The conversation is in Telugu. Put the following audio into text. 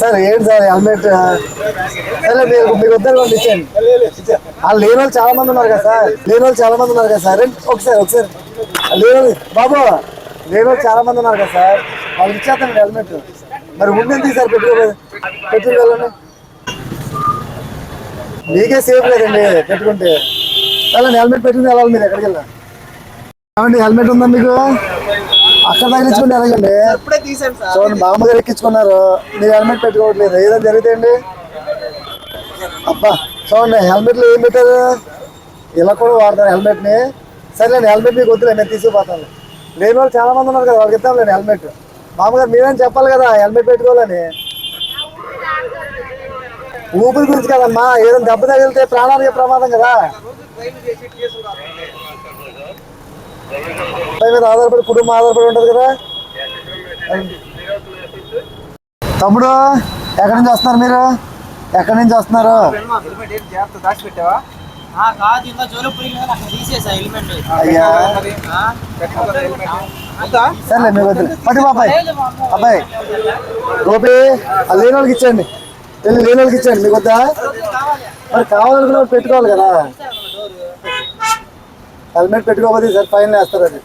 సార్ ఏంటి సార్ హెల్మెట్ సరే మీరు మీకు వద్దరు ఇచ్చేయండి వాళ్ళు లేని వాళ్ళు చాలా మంది ఉన్నారు కదా సార్. లేని వాళ్ళు చాలా మంది ఉన్నారు కదా సార్. ఒకసారి ఒకసారి. లేని బాబు లేని వాళ్ళు చాలా మంది ఉన్నారు కదా సార్. వాళ్ళకి ఇచ్చేస్తాను హెల్మెట్. మరి ఉండేందుకు సార్ పెట్టుకోలేదు పెట్టుకుని మీకే సేఫ్ లేదండి పెట్టుకుంటే. వెళ్ళండి హెల్మెట్ పెట్టుకుని వెళ్ళాలి మీరు ఎక్కడికి వెళ్ళాలి. హెల్మెట్ ఉందా మీకు? అక్కడ తగిలించుకుంటే సార్. చూడండి మామగారు ఎక్కించుకున్నారు. మీరు హెల్మెట్ పెట్టుకోవట్లేదు. ఏదైనా జరిగితే అండి అబ్బా చూడండి హెల్మెట్లు ఏం పెట్టారు? ఇలా కూడా వాడతారు హెల్మెట్ని. సరేలేండి హెల్మెట్ మీకు వద్దులే నేను తీసుకుపోతాను. లేని వాళ్ళు చాలా మంది ఉన్నారు కదా వాళ్ళకి ఇద్దాంలేండి హెల్మెట్. మామగారు మీరేం చెప్పాలి కదా హెల్మెట్ పెట్టుకోవాలని? ఊపిరి గురించి కదమ్మా ఏదైనా దెబ్బ తగిలితే ప్రాణానికి ప్రమాదం కదా. పై మీద ఆధారపడి కుటుంబం ఆధారపడి ఉంటుంది కదా? తమ్ముడు ఎక్కడి నుంచి వస్తున్నారు మీరు? ఎక్కడి నుంచి వస్తున్నారు? అయ్యా. సర్లే మీ వద్దు పట్టి బాబాయ్ అబ్బాయి గోపి ఆ లేని వాళ్ళకి ఇచ్చేయండి. వెళ్ళి లేని వాళ్ళకి ఇచ్చేయండి మీకు వద్దా? మరి కావాలనుకున్న పెట్టుకోవాలి కదా. హెల్మెట్ పెట్టుకోకపోతే సార్ ఫైన్ వేస్తారు అది